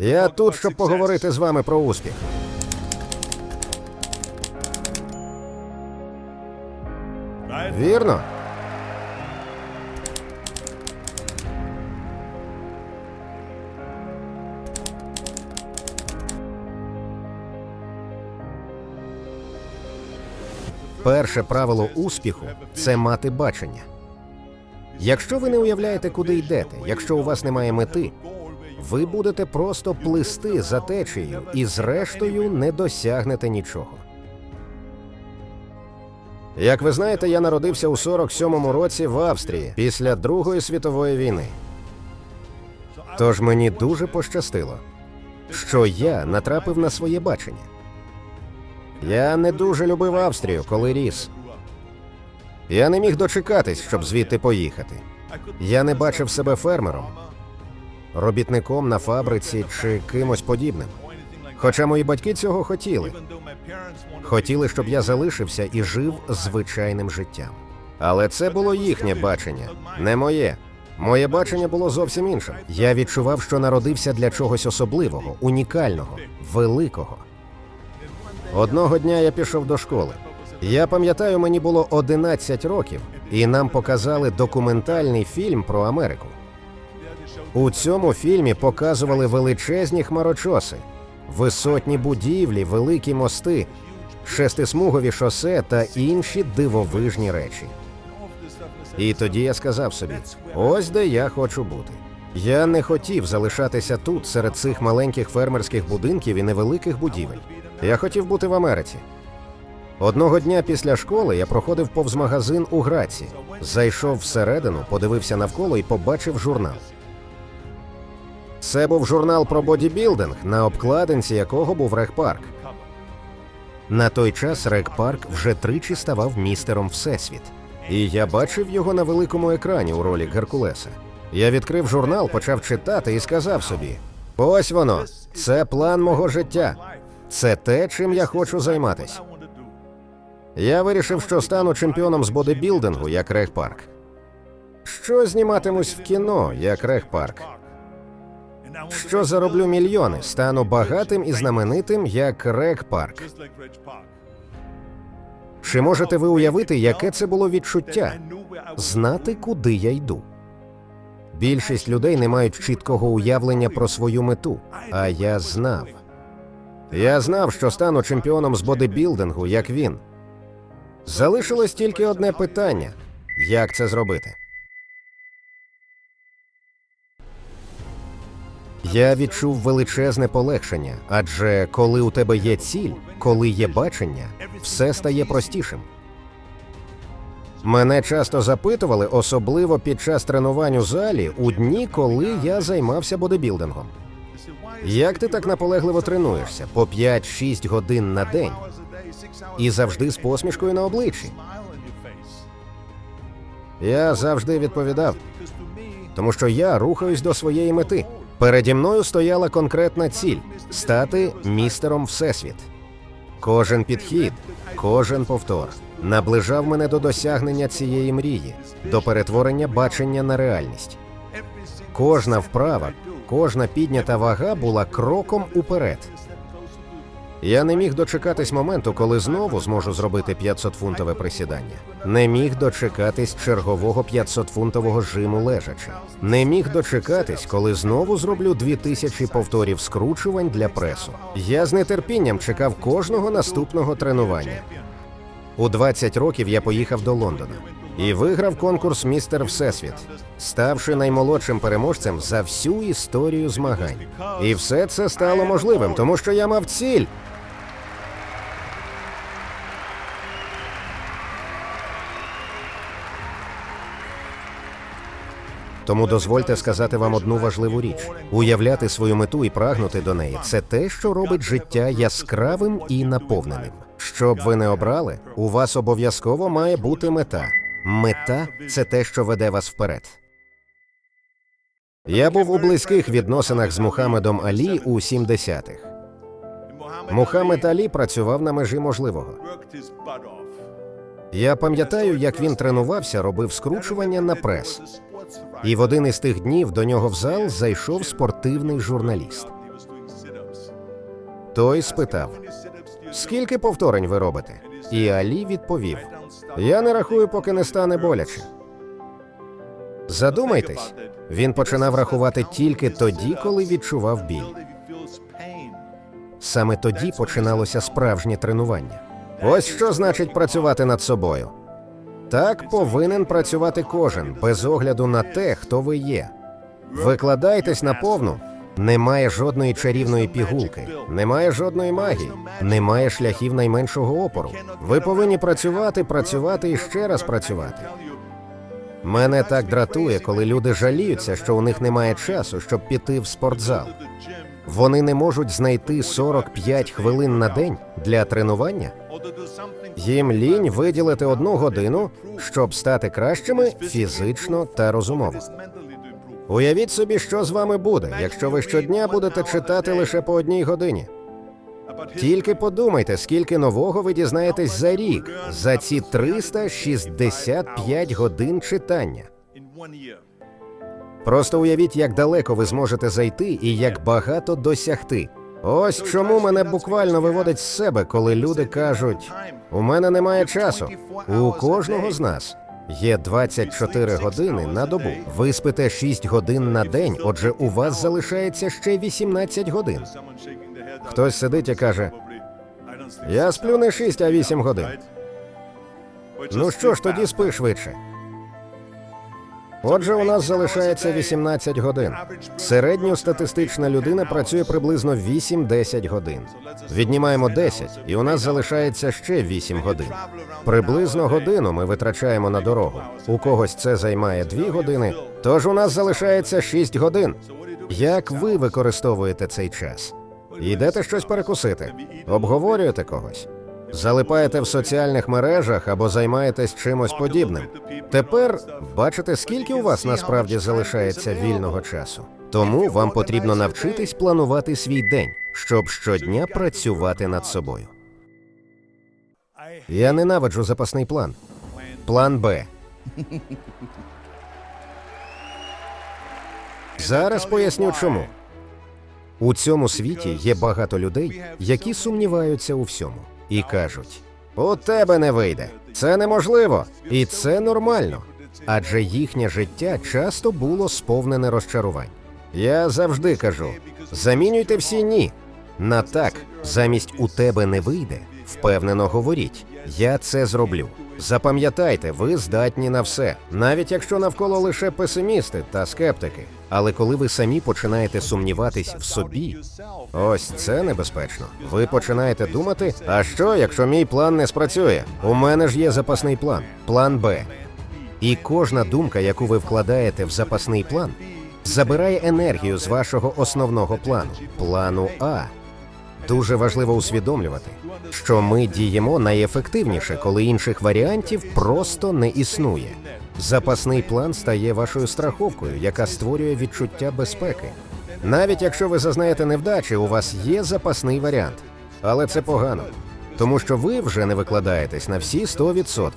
Я тут, щоб поговорити з вами про успіх. Вірно? Перше правило успіху це мати бачення. Якщо ви не уявляєте, куди йдете, якщо у вас немає мети, ви будете просто плисти за течією і, зрештою, не досягнете нічого. Як ви знаєте, я народився у 47-му році в Австрії після Другої світової війни. Тож мені дуже пощастило, що я натрапив на своє бачення. Я не дуже любив Австрію, коли ріс. Я не міг дочекатись, щоб звідти поїхати. Я не бачив себе фермером, робітником на фабриці чи кимось подібним. Хоча мої батьки цього хотіли. Хотіли, щоб я залишився і жив звичайним життям. Але це було їхнє бачення, не моє. Моє бачення було зовсім іншим. Я відчував, що народився для чогось особливого, унікального, великого. Одного дня я пішов до школи. Я пам'ятаю, мені було 11 років, і нам показали документальний фільм про Америку. У цьому фільмі показували величезні хмарочоси, висотні будівлі, великі мости, шестисмугові шосе та інші дивовижні речі. І тоді я сказав собі: ось де я хочу бути. Я не хотів залишатися тут серед цих маленьких фермерських будинків і невеликих будівель. Я хотів бути в Америці. Одного дня після школи я проходив повз магазин у Граці, зайшов всередину, подивився навколо і побачив журнал. Це був журнал про бодібілдинг, на обкладинці якого був Рек-парк. На той час Рек-парк вже тричі ставав містером Всесвіт. І я бачив його на великому екрані у ролі Геркулеса. Я відкрив журнал, почав читати і сказав собі: ось воно, це план мого життя. Це те, чим я хочу займатися. Я вирішив, що стану чемпіоном з бодибілдингу, як Рег Парк. Що зніматимусь в кіно, як Рег Парк. Що зароблю мільйони, стану багатим і знаменитим, як Рег Парк. Чи можете ви уявити, яке це було відчуття? Знати, куди я йду. Більшість людей не мають чіткого уявлення про свою мету, а я знав. Я знав, що стану чемпіоном з бодибілдингу, як він. Залишилось тільки одне питання: як це зробити? Я відчув величезне полегшення, адже коли у тебе є ціль, коли є бачення, все стає простішим. Мене часто запитували, особливо під час тренувань у залі, у дні, коли я займався бодибілдингом. Як ти так наполегливо тренуєшся по 5-6 годин на день і завжди з посмішкою на обличчі? Я завжди відповідав, тому що я рухаюсь до своєї мети. Переді мною стояла конкретна ціль стати містером Всесвіт. Кожен підхід, кожен повтор наближав мене до досягнення цієї мрії, до перетворення бачення на реальність. Кожна вправа, кожна піднята вага була кроком уперед. Я не міг дочекатись моменту, коли знову зможу зробити 500-фунтове присідання. Не міг дочекатись чергового 500-фунтового жиму лежачи. Не міг дочекатись, коли знову зроблю 2000 повторів скручувань для пресу. Я з нетерпінням чекав кожного наступного тренування. У 20 років я поїхав до Лондона і виграв конкурс Містер Всесвіт, ставши наймолодшим переможцем за всю історію змагань. І все це стало можливим, тому що я мав ціль. Тому дозвольте сказати вам одну важливу річ: уявляти свою мету і прагнути до неї це те, що робить життя яскравим і наповненим. Щоб ви не обрали, у вас обов'язково має бути мета. Мета це те, що веде вас вперед. Я був у близьких відносинах з Мухаммедом Алі у 70-х. Мухаммед Алі працював на межі можливого. Я пам'ятаю, як він тренувався, робив скручування на прес. І в один із тих днів до нього в зал зайшов спортивний журналіст. Той спитав: Скільки повторень ви робите? І Алі відповів: Я не рахую, поки не стане боляче. Задумайтесь, він починав рахувати тільки тоді, коли відчував біль. Саме тоді починалося справжнє тренування. Ось що значить працювати над собою. Так повинен працювати кожен, без огляду на те, хто ви є. Викладайтесь на повну. Немає жодної чарівної пігулки, немає жодної магії, немає шляхів найменшого опору. Ви повинні працювати, працювати і ще раз працювати. Мене так дратує, коли люди жаліються, що у них немає часу, щоб піти в спортзал. Вони не можуть знайти 45 хвилин на день для тренування. Їм лінь виділити одну годину, щоб стати кращими фізично та розумово. Уявіть собі, що з вами буде, якщо ви щодня будете читати лише по одній годині. Тільки подумайте, скільки нового ви дізнаєтесь за рік за ці 365 годин читання. Просто уявіть, як далеко ви зможете зайти і як багато досягти. Ось чому мене буквально виводить з себе, коли люди кажуть: у мене немає часу. У кожного з нас є 24 години на добу. Ви спите 6 годин на день, отже, у вас залишається ще 18 годин. Хтось сидить і каже: Я сплю не 6, а 8 годин. Ну що ж, тоді спи швидше. Отже, у нас залишається 18 годин. Середньостатистична людина працює приблизно 8-10 годин. Віднімаємо 10, і у нас залишається ще 8 годин. Приблизно годину ми витрачаємо на дорогу. У когось це займає 2 години, тож у нас залишається 6 годин. Як ви використовуєте цей час? Йдете щось перекусити, обговорюєте когось, залипаєте в соціальних мережах або займаєтесь чимось подібним. Тепер бачите, скільки у вас насправді залишається вільного часу. Тому вам потрібно навчитись планувати свій день, щоб щодня працювати над собою. Я ненавиджу запасний план. План Б. Зараз поясню чому. У цьому світі є багато людей, які сумніваються у всьому і кажуть: у тебе не вийде, це неможливо, і це нормально. Адже їхнє життя часто було сповнене розчарувань. Я завжди кажу: замінюйте всі ні на так, замість у тебе не вийде. Впевнено говоріть, я це зроблю. Запам'ятайте, ви здатні на все, навіть якщо навколо лише песимісти та скептики. Але коли ви самі починаєте сумніватись в собі, ось це небезпечно. Ви починаєте думати: а що, якщо мій план не спрацює? У мене ж є запасний план, план Б. І кожна думка, яку ви вкладаєте в запасний план, забирає енергію з вашого основного плану, плану А. Дуже важливо усвідомлювати, що ми діємо найефективніше, коли інших варіантів просто не існує. Запасний план стає вашою страховкою, яка створює відчуття безпеки. Навіть якщо ви зазнаєте невдачі, у вас є запасний варіант, але це погано, тому що ви вже не викладаєтесь на всі 100%.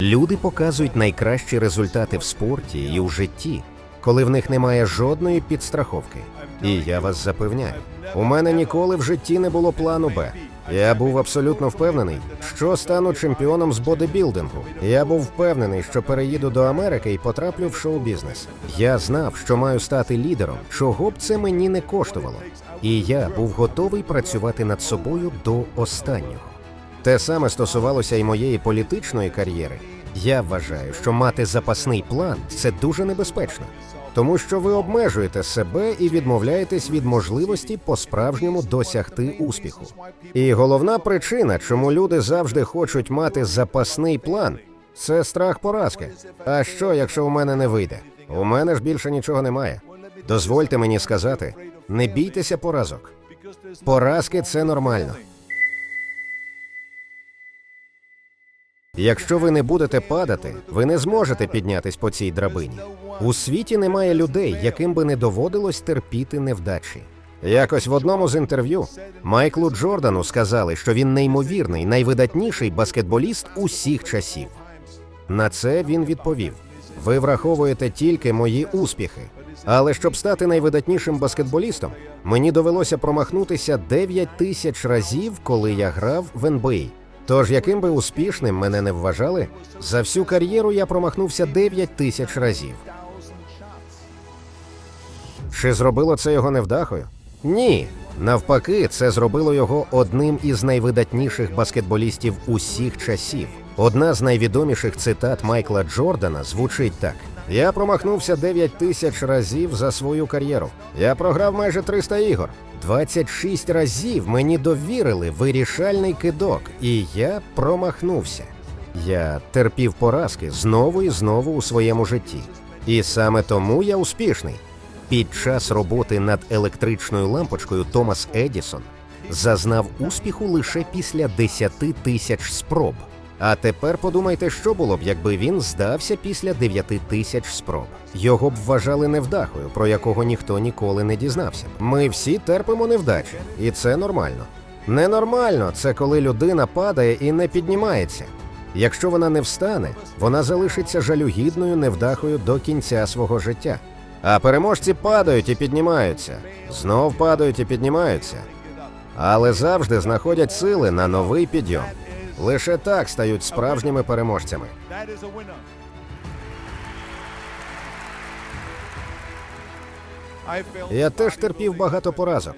Люди показують найкращі результати в спорті і у житті, коли в них немає жодної підстраховки. І я вас запевняю, у мене ніколи в житті не було плану Б. Я був абсолютно впевнений, що стану чемпіоном з бодибілдингу. Я був впевнений, що переїду до Америки і потраплю в шоу-бізнес. Я знав, що маю стати лідером, чого б це мені не коштувало. І я був готовий працювати над собою до останнього. Те саме стосувалося і моєї політичної кар'єри. Я вважаю, що мати запасний план це дуже небезпечно, тому що ви обмежуєте себе і відмовляєтесь від можливості по-справжньому досягти успіху. І головна причина, чому люди завжди хочуть мати запасний план, це страх поразки. А що, якщо у мене не вийде? У мене ж більше нічого немає. Дозвольте мені сказати, не бійтеся поразок. Поразки це нормально. Якщо ви не будете падати, ви не зможете піднятись по цій драбині. У світі немає людей, яким би не доводилось терпіти невдачі. Якось в одному з інтерв'ю Майклу Джордану сказали, що він неймовірний, найвидатніший баскетболіст усіх часів. На це він відповів: ви враховуєте тільки мої успіхи, Але щоб стати найвидатнішим баскетболістом, мені довелося промахнутися 9 тисяч разів, коли я грав в НБА. Тож, яким би успішним мене не вважали, за всю кар'єру я промахнувся 9 тисяч разів. Чи зробило це його невдахою? Ні. Навпаки, це зробило його одним із найвидатніших баскетболістів усіх часів. Одна з найвідоміших цитат Майкла Джордана звучить так: Я промахнувся 9 тисяч разів за свою кар'єру. Я програв майже 300 ігор. 26 разів мені довірили вирішальний кидок, і я промахнувся. Я терпів поразки знову і знову у своєму житті. І саме тому я успішний. Під час роботи над електричною лампочкою Томас Едісон зазнав успіху лише після 10 тисяч спроб. А тепер подумайте, що було б, якби він здався після 9 тисяч спроб. Його б вважали невдахою, про якого ніхто ніколи не дізнався. Ми всі терпимо невдачі, і це нормально. Ненормально це коли людина падає і не піднімається. Якщо вона не встане, вона залишиться жалюгідною невдахою до кінця свого життя. А переможці падають і піднімаються, знов падають і піднімаються, але завжди знаходять сили на новий підйом. Лише так стають справжніми переможцями. Я теж терпів багато поразок.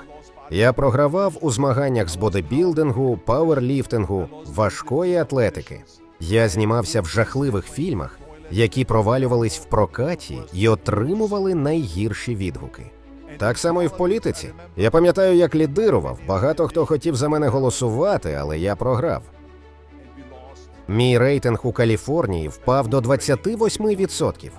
Я програвав у змаганнях з бодибілдингу, пауерліфтингу, важкої атлетики. Я знімався в жахливих фільмах, які провалювались в прокаті і отримували найгірші відгуки. Так само і в політиці. Я пам'ятаю, як лідирував. Багато хто хотів за мене голосувати, але я програв. Мій рейтинг у Каліфорнії впав до 28%.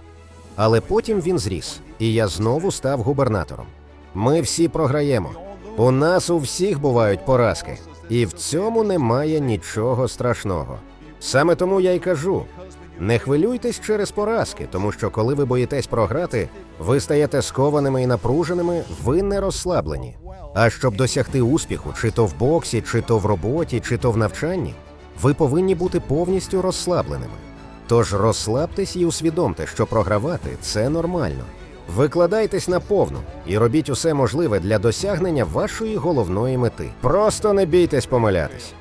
Але потім він зріс, і я знову став губернатором. Ми всі програємо. У нас у всіх бувають поразки, і в цьому немає нічого страшного. Саме тому я й кажу: не хвилюйтесь через поразки, тому що коли ви боїтесь програти, ви стаєте скованими і напруженими, ви не розслаблені. А щоб досягти успіху, чи то в боксі, чи то в роботі, чи то в навчанні, ви повинні бути повністю розслабленими. Тож розслабтесь і усвідомте, що програвати це нормально. Викладайтесь на повну і робіть усе можливе для досягнення вашої головної мети. Просто не бійтесь помилятись.